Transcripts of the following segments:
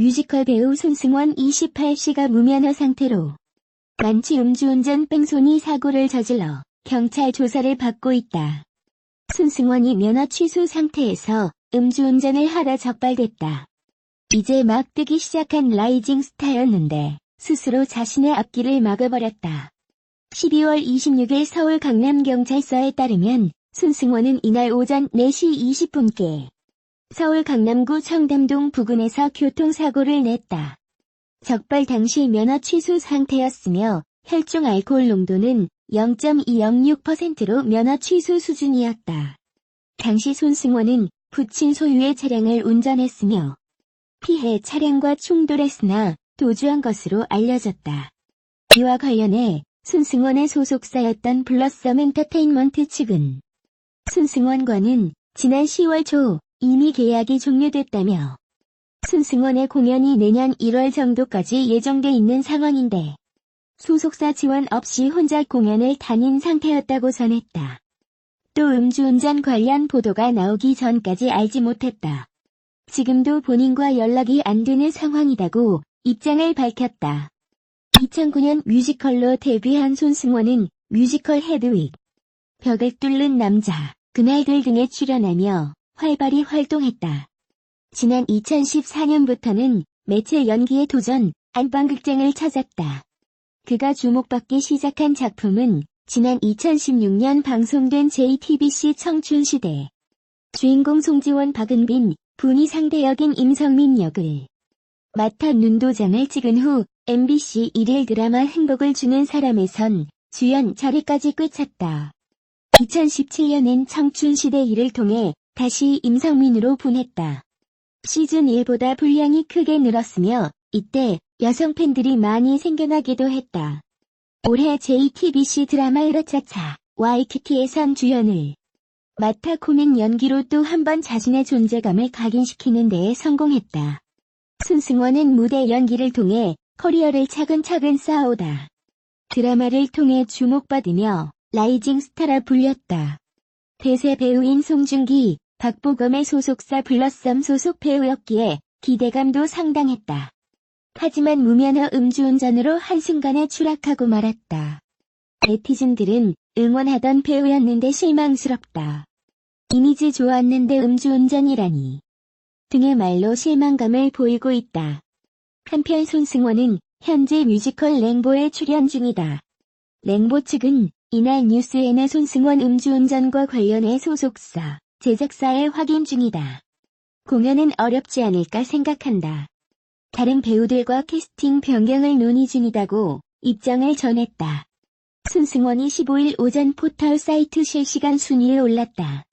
뮤지컬 배우 손승원 28씨가 무면허 상태로 만취 음주운전 뺑소니 사고를 저질러 경찰 조사를 받고 있다. 손승원이 면허 취소 상태에서 음주운전을 하다 적발됐다. 이제 막 뜨기 시작한 라이징 스타였는데 스스로 자신의 앞길을 막아버렸다. 12월 26일 서울 강남경찰서에 따르면 손승원은 이날 오전 4시 20분께 서울 강남구 청담동 부근에서 교통사고를 냈다. 적발 당시 면허 취소 상태였으며 혈중 알코올 농도는 0.206%로 면허 취소 수준이었다. 당시 손승원은 부친 소유의 차량을 운전했으며 피해 차량과 충돌했으나 도주한 것으로 알려졌다. 이와 관련해 손승원의 소속사였던 블러썸 엔터테인먼트 측은 손승원과는 지난 10월 초 이미 계약이 종료됐다며 손승원의 공연이 내년 1월 정도까지 예정돼 있는 상황인데 소속사 지원 없이 혼자 공연을 다닌 상태였다고 전했다. 또 음주운전 관련 보도가 나오기 전까지 알지 못했다. 지금도 본인과 연락이 안 되는 상황이라고 입장을 밝혔다. 2009년 뮤지컬로 데뷔한 손승원은 뮤지컬 헤드윅, 벽을 뚫는 남자, 그날들 등에 출연하며 활발히 활동했다. 지난 2014년부터는 매체 연기에 도전, 안방극장을 찾았다. 그가 주목받기 시작한 작품은 지난 2016년 방송된 JTBC 청춘시대. 주인공 송지원 박은빈, 분이 상대 역인 임성민 역을 맡아 눈도장을 찍은 후 MBC 일일 드라마 행복을 주는 사람에선 주연 자리까지 꿰찼다. 2017년엔 청춘시대 일을 통해 다시 임성민으로 분했다. 시즌 1보다 분량이 크게 늘었으며 이때 여성 팬들이 많이 생겨나기도 했다. 올해 JTBC 드라마 으라차차 와이키키에선 주연을 맡아 코믹 연기로 또 한 번 자신의 존재감을 각인시키는 데에 성공했다. 손승원은 무대 연기를 통해 커리어를 차근차근 쌓아오다. 드라마를 통해 주목받으며 라이징 스타라 불렸다. 대세 배우인 송중기, 박보검의 소속사 블러썸 소속 배우였기에 기대감도 상당했다. 하지만 무면허 음주운전으로 한순간에 추락하고 말았다. 네티즌들은 응원하던 배우였는데 실망스럽다. 이미지 좋았는데 음주운전이라니. 등의 말로 실망감을 보이고 있다. 한편 손승원은 현재 뮤지컬 랭보에 출연 중이다. 랭보 측은 이날 뉴스에는 손승원 음주운전과 관련해 소속사, 제작사에 확인 중이다. 공연은 어렵지 않을까 생각한다. 다른 배우들과 캐스팅 변경을 논의 중이다고 입장을 전했다. 손승원이 15일 오전 포털 사이트 실시간 순위에 올랐다.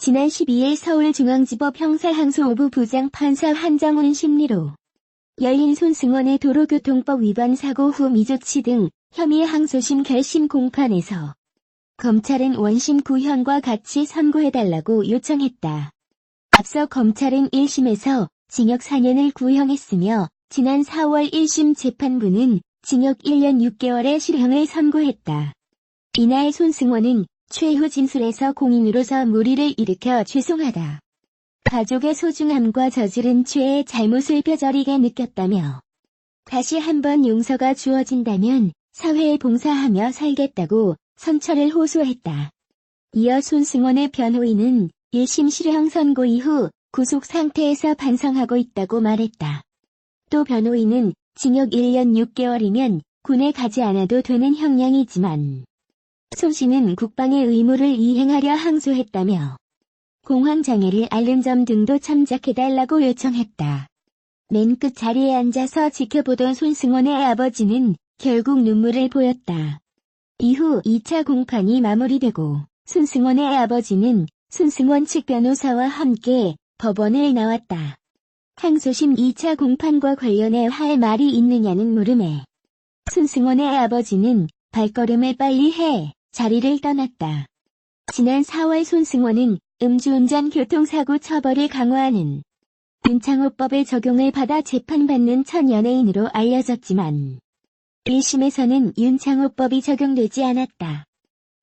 지난 12일 서울중앙지법 형사항소 5부 부장 판사 한정훈 심리로 열린 손승원의 도로교통법 위반 사고 후 미조치 등 혐의 항소심 결심 공판에서 검찰은 원심 구형과 같이 선고해달라고 요청했다. 앞서 검찰은 1심에서 징역 4년을 구형했으며 지난 4월 1심 재판부는 징역 1년 6개월의 실형을 선고했다. 이날 손승원은 최후 진술에서 공인으로서 무리를 일으켜 죄송하다. 가족의 소중함과 저지른 죄의 잘못을 뼈저리게 느꼈다며 다시 한번 용서가 주어진다면 사회에 봉사하며 살겠다고 선처를 호소했다. 이어 손승원의 변호인은 1심 실형 선고 이후 구속 상태에서 반성하고 있다고 말했다. 또 변호인은 징역 1년 6개월이면 군에 가지 않아도 되는 형량이지만 손 씨는 국방의 의무를 이행하려 항소했다며 공황장애를 앓는 점 등도 참작해달라고 요청했다. 맨 끝 자리에 앉아서 지켜보던 손승원의 아버지는 결국 눈물을 보였다. 이후 2차 공판이 마무리되고 손승원의 아버지는 손승원 측 변호사와 함께 법원에 나왔다. 항소심 2차 공판과 관련해 할 말이 있느냐는 물음에 손승원의 아버지는 발걸음을 빨리 해 자리를 떠났다. 지난 4월 손승원은 음주운전 교통사고 처벌을 강화하는 윤창호법의 적용을 받아 재판받는 첫 연예인으로 알려졌지만 1심에서는 윤창호법이 적용되지 않았다.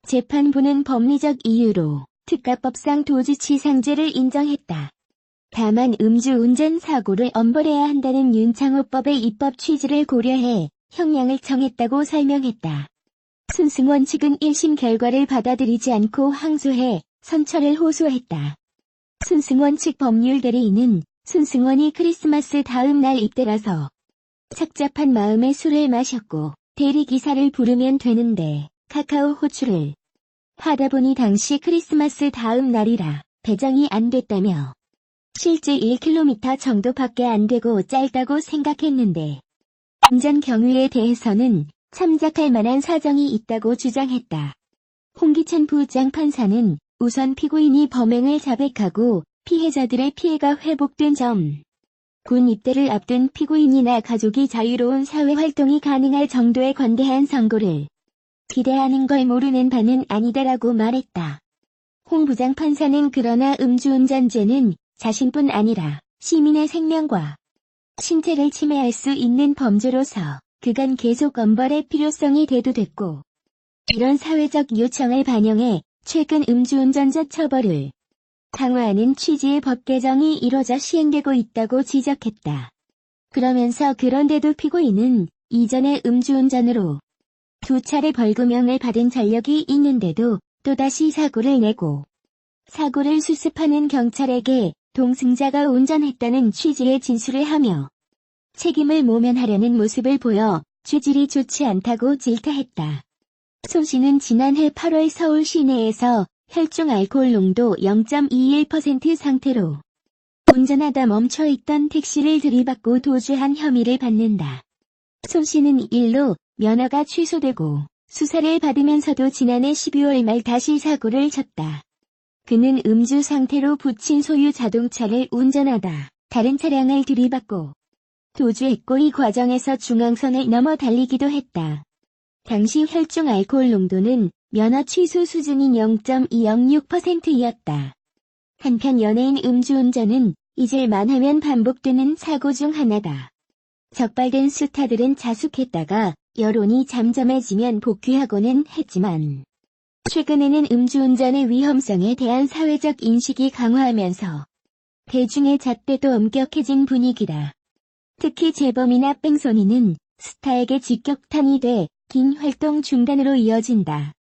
재판부는 법리적 이유로 특가법상 도주치상죄를 인정했다. 다만 음주운전 사고를 엄벌해야 한다는 윤창호법의 입법 취지를 고려해 형량을 정했다고 설명했다. 손승원 측은 1심 결과를 받아들이지 않고 항소해 선처를 호소했다. 손승원 측 법률 대리인은 손승원이 크리스마스 다음 날 입대라서 착잡한 마음에 술을 마셨고 대리기사를 부르면 되는데 카카오 호출을 하다 보니 당시 크리스마스 다음 날이라 배정이 안 됐다며 실제 1km 정도밖에 안 되고 짧다고 생각했는데 운전 경위에 대해서는 참작할 만한 사정이 있다고 주장했다. 홍기찬 부장 판사는 우선 피고인이 범행을 자백하고 피해자들의 피해가 회복된 점, 군 입대를 앞둔 피고인이나 가족이 자유로운 사회활동이 가능할 정도의 관대한 선고를 기대하는 걸 모르는 바는 아니다라고 말했다. 홍 부장 판사는 그러나 음주운전죄는 자신뿐 아니라 시민의 생명과 신체를 침해할 수 있는 범죄로서 그간 계속 엄벌의 필요성이 대두됐고 이런 사회적 요청을 반영해 최근 음주운전자 처벌을 강화하는 취지의 법 개정이 이뤄져 시행되고 있다고 지적했다. 그러면서 그런데도 피고인은 이전에 음주운전으로 두 차례 벌금형을 받은 전력이 있는데도 또다시 사고를 내고 사고를 수습하는 경찰에게 동승자가 운전했다는 취지의 진술을 하며 책임을 모면하려는 모습을 보여 죄질이 좋지 않다고 질타했다. 손 씨는 지난해 8월 서울 시내에서 혈중 알코올 농도 0.21% 상태로 운전하다 멈춰있던 택시를 들이받고 도주한 혐의를 받는다. 손 씨는 일로 면허가 취소되고 수사를 받으면서도 지난해 12월 말 다시 사고를 쳤다. 그는 음주 상태로 붙인 소유 자동차를 운전하다 다른 차량을 들이받고 도주했고 이 과정에서 중앙선을 넘어 달리기도 했다. 당시 혈중 알코올 농도는 면허 취소 수준인 0.206%이었다. 한편 연예인 음주운전은 잊을만 하면 반복되는 사고 중 하나다. 적발된 스타들은 자숙했다가 여론이 잠잠해지면 복귀하고는 했지만 최근에는 음주운전의 위험성에 대한 사회적 인식이 강화하면서 대중의 잣대도 엄격해진 분위기다. 특히 재범이나 뺑소니는 스타에게 직격탄이 돼 긴 활동 중단으로 이어진다.